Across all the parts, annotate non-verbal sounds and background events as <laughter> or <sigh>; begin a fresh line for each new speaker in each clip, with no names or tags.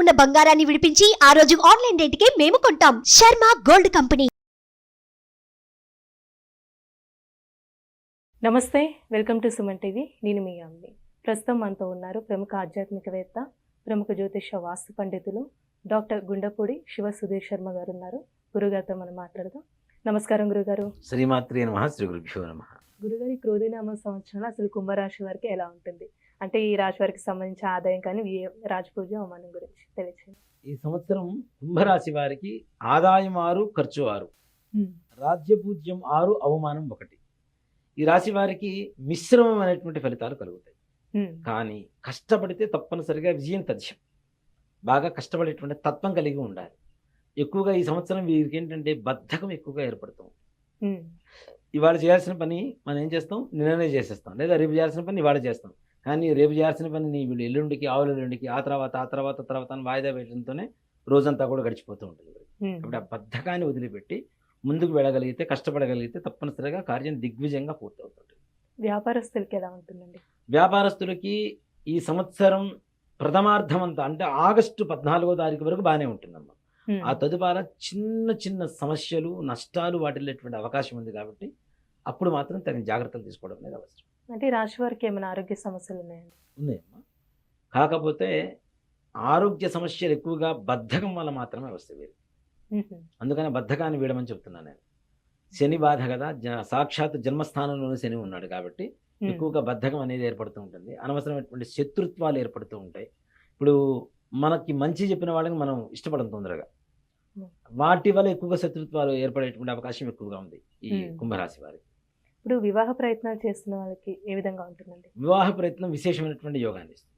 ఉన్న బంగారాన్ని విడిపించి ఆ రోజు ఆన్లైన్ రేటుకే మేము కొంటాం. Sharma gold company.
నమస్తే వెల్కమ్ టు సుమన్ టీవీ. నేను మీ అమ్మి ప్రస్తుతం మనతో ఉన్నారు ప్రముఖ ఆధ్యాత్మికవేత్త ప్రముఖ జ్యోతిష వాస్తు పండితులు డాక్టర్ గుండపూడి శివ సుధీర్ శర్మ గారు ఉన్నారు. గురుగారితో మనం మాట్లాడదాం. నమస్కారం గురుగారు.
శ్రీమాత్రి నమ శ్రీ గురుభ్యో నమ.
గురుగారి క్రోధినామ సంవత్సరంలో అసలు కుంభరాశి వారికి ఎలా ఉంటుంది? అంటే ఈ రాశి వారికి సంబంధించిన ఆదాయం కానీ రాజపూజ అవమానం గురించి తెలియచేయండి.
ఈ సంవత్సరం కుంభరాశి వారికి ఆదాయం ఆరు ఖర్చు ఆరు. రాజ్యపూజ్యం ఆరు అవమానం ఒకటి. ఈ రాశి వారికి మిశ్రమం అనేటువంటి ఫలితాలు కలుగుతాయి. కానీ కష్టపడితే తప్పనిసరిగా విజయం తథ్యం. బాగా కష్టపడేటువంటి తత్వం కలిగి ఉండాలి. ఎక్కువగా ఈ సంవత్సరం వీరికి ఏంటంటే బద్ధకం ఎక్కువగా ఏర్పడుతుంది. ఇవాళ చేయాల్సిన పని మనం ఏం చేస్తాం? నిన్ననే చేసేస్తాం. లేదా రేపు చేయాల్సిన పని ఇవాళ చేస్తాం. కానీ రేపు చేయాల్సిన పని నీ వీళ్ళు ఎల్లుండికి ఆవుల ఎల్లుండికి ఆ తర్వాత ఆ తర్వాత తర్వాత వాయిదా వేయడంతోనే రోజంతా కూడా గడిచిపోతూ ఉంటుంది. కాబట్టి ఆ బద్ధకాన్ని వదిలిపెట్టి ముందుకు వెళ్ళగలిగితే కష్టపడగలిగితే తప్పనిసరిగా కార్యం దిగ్విజయంగా పూర్తవుతుంది.
వ్యాపారస్తులకి ఎలా ఉంటుందండి?
వ్యాపారస్తులకి ఈ సంవత్సరం ప్రథమార్థం అంతా అంటే ఆగస్టు పద్నాలుగో తారీఖు వరకు బాగానే ఉంటుందమ్మా. ఆ తదుపరి చిన్న చిన్న సమస్యలు నష్టాలు వాటిల్లేటువంటి అవకాశం ఉంది కాబట్టి అప్పుడు మాత్రం తగిన జాగ్రత్తలు తీసుకోవడం అనేది అవసరం.
అంటే రాశి వారికి ఏమైనా ఆరోగ్య సమస్యలు ఉన్నాయండి?
ఉన్నాయమ్మా. కాకపోతే ఆరోగ్య సమస్యలు ఎక్కువగా బద్ధకం వల్ల మాత్రమే వస్తాయి వీరికి అందుకని బద్ధకాన్ని వీడమని చెప్తున్నాను నేను. శని బాధ కదా సాక్షాత్ జన్మస్థానంలోనే శని ఉన్నాడు కాబట్టి ఎక్కువగా బద్ధకం అనేది ఏర్పడుతూ ఉంటుంది. అనవసరమైనటువంటి శత్రుత్వాలు ఏర్పడుతూ ఉంటాయి. ఇప్పుడు మనకి మంచి చెప్పిన వాళ్ళకి మనం ఇష్టపడం తొందరగా. వాటి వల్ల ఎక్కువగా శత్రుత్వాలు ఏర్పడేటువంటి అవకాశం ఎక్కువగా ఉంది ఈ. కుంభరాశి వారికి.
ఇప్పుడు వివాహ ప్రయత్నాలు చేస్తున్న వాళ్ళకి ఏ విధంగా ఉంటుందండి?
వివాహ ప్రయత్నం విశేషమైనటువంటి యోగాన్ని ఇస్తుంది.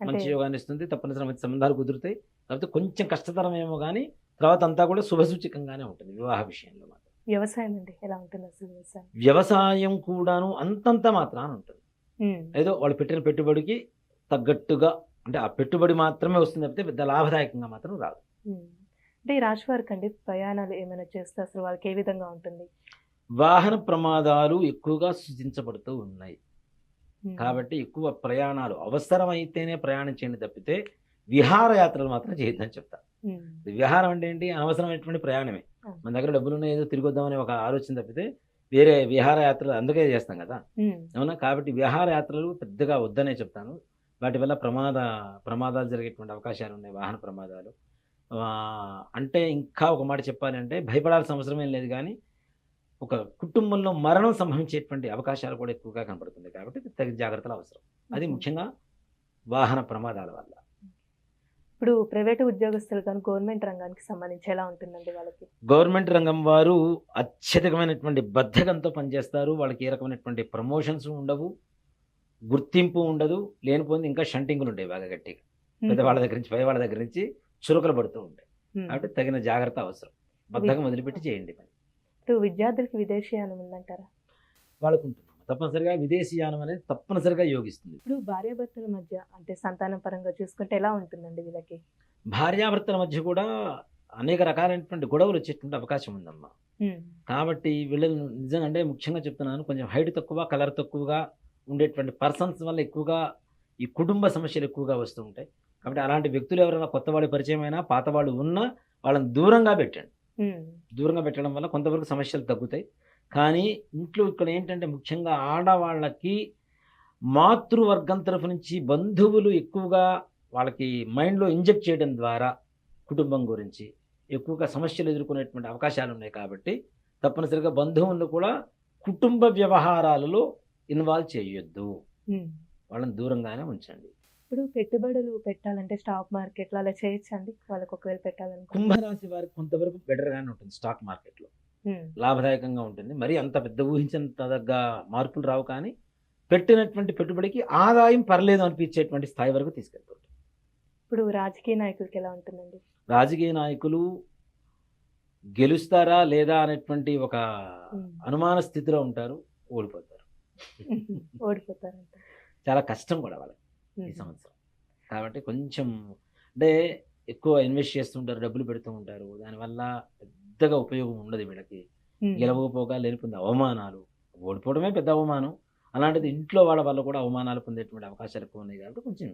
మంచి యోగాన్ని ఇస్తుంది. తప్పనిసరి మంచి సంబంధాలు కుదురుతాయి. కాకపోతే కొంచెం కష్టతరం ఏమో కానీ తర్వాత అంతా కూడా శుభసూచకంగానే ఉంటుంది వివాహ విషయంలో మాత్రం.
వ్యవసాయం అండి. ఎలా ఉంటుంది అసలు వ్యవసాయం?
వ్యవసాయం కూడాను అంతంత మాత్రాన ఉంటుంది. ఏదో వాళ్ళు పెట్టిన పెట్టుబడికి తగ్గట్టుగా అంటే ఆ పెట్టుబడి మాత్రమే వస్తుంది తప్పితే పెద్ద లాభదాయకంగా మాత్రం రాదు.
అంటే ఈ రాశి వారికి అండి ప్రయాణాలు ఏమైనా చేస్తే అసలు వాళ్ళకి ఏ విధంగా ఉంటుంది?
వాహన ప్రమాదాలు ఎక్కువగా సూచించబడుతూ ఉన్నాయి. కాబట్టి ఎక్కువ ప్రయాణాలు అవసరమైతేనే ప్రయాణం చేయండి తప్పితే విహారయాత్రలు మాత్రం చేయొద్దని చెప్తా
ఉమ్.
విహారం అంటే ఏంటి అనవసరమైనటువంటి ప్రయాణమే. మన దగ్గర డబ్బులు ఉన్నాయి ఏదో తిరిగి వద్దామనే ఒక ఆలోచన తప్పితే వేరే విహారయాత్రలు అందుకే చేస్తాం కదా. అవునా కాబట్టి విహారయాత్రలు పెద్దగా వద్దనే చెప్తాను వాటి వల్ల ప్రమాద ప్రమాదాలు జరిగేటువంటి అవకాశాలు ఉన్నాయి వాహన ప్రమాదాలు అంటే ఇంకా ఒక మాట చెప్పాలంటే భయపడాల్సిన అవసరం ఏం లేదు కానీ ఒక కుటుంబంలో మరణం సంభవించేటువంటి అవకాశాలు కూడా ఎక్కువగా కనపడుతుంది కాబట్టి తగిన జాగ్రత్తలు అవసరం. అది ముఖ్యంగా వాహన ప్రమాదాల వల్ల.
ఇప్పుడు ప్రైవేట్ ఉద్యోగస్తులు కానీ గవర్నమెంట్ రంగానికి సంబంధించి ఎలా ఉంటుందండి వాళ్ళకి?
గవర్నమెంట్ రంగం వారు అత్యధికమైనటువంటి బద్ధకంతో పనిచేస్తారు. వాళ్ళకి ఏ రకమైనటువంటి ప్రమోషన్స్ ఉండవు గుర్తింపు ఉండదు లేనిపోయింది ఇంకా షంటింగులు ఉంటాయి బాగా గట్టిగా. పెద్ద వాళ్ళ దగ్గర నుంచి పై వాళ్ళ దగ్గర నుంచి చురుకలు పడుతూ ఉంటాయి. కాబట్టి తగిన జాగ్రత్త అవసరం. బద్ధకం వదిలిపెట్టి చేయండి పని.
ఇప్పుడు విద్యార్థులకి విదేశీయానం ఉందంటారా?
వాళ్ళకు తప్పనిసరిగా విదేశీయానం అనేది తప్పనిసరిగా యోగిస్తుంది.
ఇప్పుడు భార్యాభర్తల మధ్య అంటే సంతానం పరంగా చూసుకుంటే ఎలా ఉంటుందండి వీళ్ళకి?
భార్యాభర్తల మధ్య కూడా అనేక రకాలైనటువంటి గొడవలు వచ్చేటువంటి అవకాశం ఉందమ్మా. కాబట్టి వీళ్ళని నిజంగా అంటే ముఖ్యంగా చెప్తున్నాను కొంచెం హైట్ తక్కువ కలర్ తక్కువగా ఉండేటువంటి పర్సన్స్ వల్ల ఎక్కువగా ఈ కుటుంబ సమస్యలు ఎక్కువగా వస్తూ ఉంటాయి. కాబట్టి అలాంటి వ్యక్తులు ఎవరైనా కొత్త వాళ్ళు పరిచయం అయినా పాత వాళ్ళు ఉన్నా వాళ్ళని దూరంగా పెట్టండి. దూరంగా పెట్టడం వల్ల కొంతవరకు సమస్యలు తగ్గుతాయి. కానీ ఇంట్లో ఇక్కడ ఏంటంటే ముఖ్యంగా ఆడవాళ్ళకి మాతృవర్గం తరఫు నుంచి బంధువులు ఎక్కువగా వాళ్ళకి మైండ్లో ఇంజెక్ట్ చేయడం ద్వారా కుటుంబం గురించి ఎక్కువగా సమస్యలు ఎదుర్కొనేటువంటి అవకాశాలు ఉన్నాయి కాబట్టి తప్పనిసరిగా బంధువులను కూడా కుటుంబ వ్యవహారాలలో ఇన్వాల్వ్ చేయొద్దు. వాళ్ళని దూరంగానే ఉంచండి.
ఇప్పుడు పెట్టుబడులు పెట్టాలంటే స్టాక్ మార్కెట్లో అలా చేయొచ్చండి? వాళ్ళకి ఒకవేళ పెట్టాలనుకో
కుంభరాశి వారికి కొంతవరకు బెటర్గానే ఉంటుంది స్టాక్ మార్కెట్లో. లాభదాయకంగా ఉంటుంది. మరి అంత పెద్ద ఊహించినంత దగ్గ మార్పులు రావు కానీ పెట్టినటువంటి పెట్టుబడికి ఆదాయం పర్లేదు అనిపించేటువంటి స్థాయి వరకు తీసుకెళ్తుంది
ఇప్పుడు రాజకీయ నాయకులకి ఎలా ఉంటుందండి?
రాజకీయ నాయకులు గెలుస్తారా లేదా అనేటువంటి ఒక. అనుమాన స్థితిలో ఉంటారు ఓడిపోతారు. <laughs>
ఓడిపోతారంట.
చాలా కష్టం కూడా వాళ్ళకి ఈ. సంవత్సరం. కాబట్టి కొంచెం అంటే ఎక్కువ ఇన్వెస్ట్ చేస్తుంటారు డబ్బులు పెడుతూ ఉంటారు. దానివల్ల పెద్దగా ఉపయోగం ఉండదు వీళ్ళకి. గెలవకపోగా లేనిపోయింది. అవమానాలు ఓడిపోవడమే పెద్ద అవమానం. అలాంటిది ఇంట్లో వాళ్ళ వల్ల కూడా అవమానాలు పొందేటువంటి అవకాశాలు ఎక్కువ ఉన్నాయి కాబట్టి కొంచెం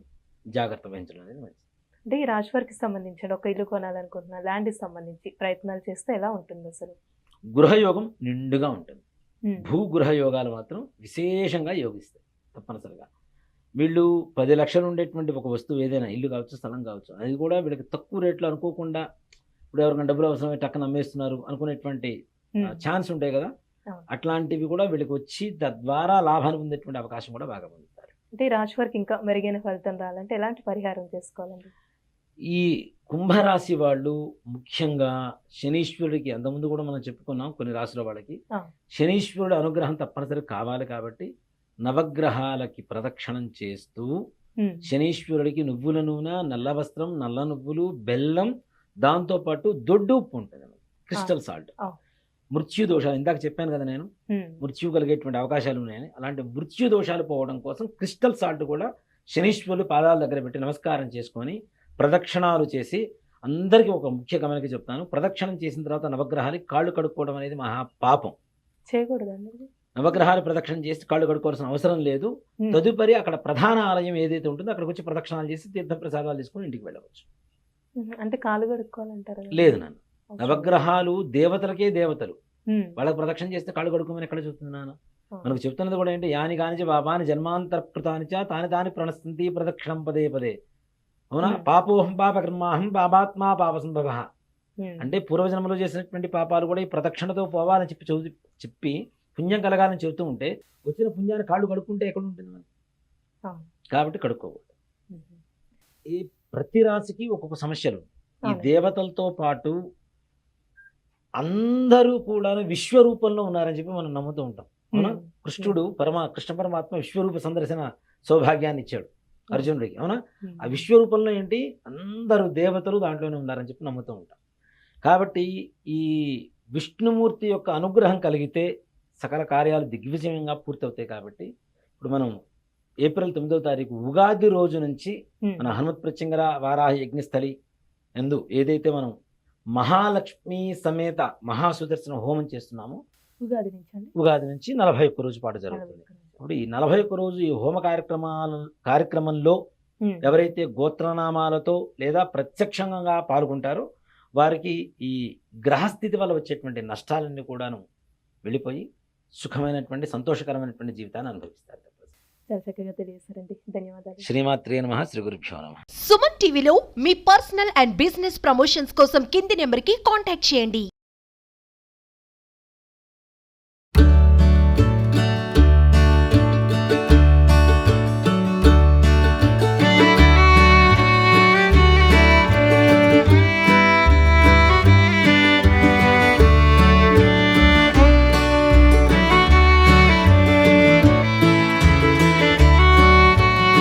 జాగ్రత్త వహించడం అనేది మంచిది.
అంటే ఈ రాశి వారికి సంబంధించిన ఒక ఇల్లు కొనాలనుకుంటున్నా ల్యాండ్కి సంబంధించి ప్రయత్నాలు చేస్తే ఎలా ఉంటుంది అసలు?
గృహయోగం నిండుగా ఉంటుంది. భూగృహ యోగాలు మాత్రం విశేషంగా యోగిస్తాయి తప్పనిసరిగా. వీళ్ళు పది లక్షలు ఉండేటువంటి ఒక వస్తువు ఏదైనా ఇల్లు కావచ్చు స్థలం కావచ్చు అది కూడా వీళ్ళకి తక్కువ రేట్లో అనుకోకుండా ఇప్పుడు ఎవరికైనా డబ్బులు అవసరమై టక్కన అమ్మేస్తున్నారు అనుకునేటువంటి ఛాన్స్ ఉంటాయి కదా. అట్లాంటివి కూడా వీళ్ళకి వచ్చి తద్వారా లాభాన్ని పొందేటువంటి అవకాశం కూడా బాగా పొందుతారు
అంటే ఈ రాశి వారికి ఇంకా మెరుగైన ఫలితం రావాలంటే ఎలాంటి పరిహారం చేసుకోవాలండి
ఈ కుంభరాశి వాళ్ళు ముఖ్యంగా శనీశ్వరుడికి అంతకుముందు కూడా మనం చెప్పుకున్నాం కొన్ని రాశుల వాళ్ళకి. శనీశ్వరుడు అనుగ్రహం తప్పనిసరి కావాలి కాబట్టి నవగ్రహాలకి ప్రదక్షిణం చేస్తూ శనీశ్వరుడికి నువ్వుల నూనె నల్ల వస్త్రం నల్ల నువ్వులు బెల్లం దాంతోపాటు దొడ్డు ఉప్పు ఉంటుంది క్రిస్టల్ సాల్ట్. మృత్యు దోషాలు ఇందాక చెప్పాను కదా నేను. మృత్యు కలిగేటువంటి అవకాశాలు ఉన్నాయని. అలాంటి మృత్యు దోషాలు పోవడం కోసం క్రిస్టల్ సాల్ట్ కూడా శనీశ్వరులు పాదాల దగ్గర పెట్టి నమస్కారం చేసుకొని ప్రదక్షిణాలు చేసి అందరికీ ఒక ముఖ్య గమనిక చెప్తాను. ప్రదక్షిణం చేసిన తర్వాత నవగ్రహాలకి కాళ్ళు కడుక్కోవడం అనేది మహా పాపం.
చేయకూడదండి?
నవగ్రహాలు ప్రదక్షిణ చేసి కాళ్ళు కడుక్కోవాల్సిన అవసరం లేదు. తదుపరి అక్కడ ప్రధాన ఆలయం ఏదైతే ఉంటుందో అక్కడికి వచ్చి ప్రదక్షిణాలు చేసి తీర్థ ప్రసాదాలు తీసుకొని ఇంటికి వెళ్ళవచ్చు.
అంటే కాలు కడుక్కోవాలంటారు?
లేదు నాన్న. నవగ్రహాలు దేవతలకే దేవతలు. వాళ్ళకి ప్రదక్షిణ చేస్తే కాళ్ళు కడుక్కోమని ఎక్కడ చెప్తుంది నాన్న. మనకు చెప్తున్నది కూడా ఏంటి? యాని కానిచ బాబాని జన్మాంతర్కృతానిచ తాని తాని ప్రణస్తంతి ప్రదక్షిణం పదే పదే. అవునా. పాపోహం పాప కర్మాహం పాపాత్మా పాప సంభవ అంటే పూర్వజన్మలో చేసినటువంటి పాపాలు కూడా ఈ ప్రదక్షిణతో పోవాలని చెప్పి చెప్పి పుణ్యం కలగాలని చెబుతూ ఉంటే వచ్చిన పుణ్యాన్ని కాళ్ళు కడుక్కుంటే ఎక్కడ ఉంటుంది మనం. కాబట్టి కడుక్కోకూడదు.
ఉమ్,
ఈ ప్రతి రాశికి ఒక్కొక్క సమస్యలు ఈ. దేవతలతో పాటు అందరూ కూడా విశ్వరూపంలో ఉన్నారని చెప్పి మనం నమ్ముతూ ఉంటాం. అవునా? కృష్ణుడు పరమా కృష్ణ పరమాత్మ విశ్వరూప సందర్శన సౌభాగ్యాన్ని ఇచ్చాడు. అర్జునుడికి అవునా? ఆ విశ్వరూపంలో ఏంటి? అందరూ దేవతలు దాంట్లోనే ఉన్నారని చెప్పి నమ్ముతూ ఉంటాం. కాబట్టి ఈ విష్ణుమూర్తి యొక్క అనుగ్రహం కలిగితే సకల కార్యాలు దిగ్విజయంగా పూర్తవుతాయి కాబట్టి ఇప్పుడు మనం ఏప్రిల్ తొమ్మిదవ తారీఖు ఉగాది రోజు నుంచి మన హనుమత్ ప్రత్యంగర వారాహ యజ్ఞస్థలి ఎందు ఏదైతే మనం మహాలక్ష్మి సమేత మహాసుదర్శన హోమం చేస్తున్నామో
ఉగాది నుంచి
ఉగాది నుంచి నలభై ఒక్క రోజు పాటు జరుగుతుంది. ఇప్పుడు ఈ నలభై ఒక్క రోజు ఈ హోమ కార్యక్రమాల కార్యక్రమంలో ఎవరైతే గోత్రనామాలతో లేదా ప్రత్యక్షంగా పాల్గొంటారో వారికి ఈ గ్రహస్థితి వల్ల వచ్చేటువంటి నష్టాలన్నీ కూడాను వెళ్ళిపోయి సుఖమైనటువంటి సంతోషకరమైనటువంటి జీవితాన్ని అనుభవిస్తారు.
చాలా చక్కగా తెలియజేశారండి. ధన్యవాదాలు.
శ్రీమాత్రే నమ శ్రీ గురుభ్యో నమ.
సుమన్ టీవీలో మీ పర్సనల్ అండ్ బిజినెస్ ప్రమోషన్స్ కోసం కింది నెంబర్కి కాంటాక్ట్ చేయండి.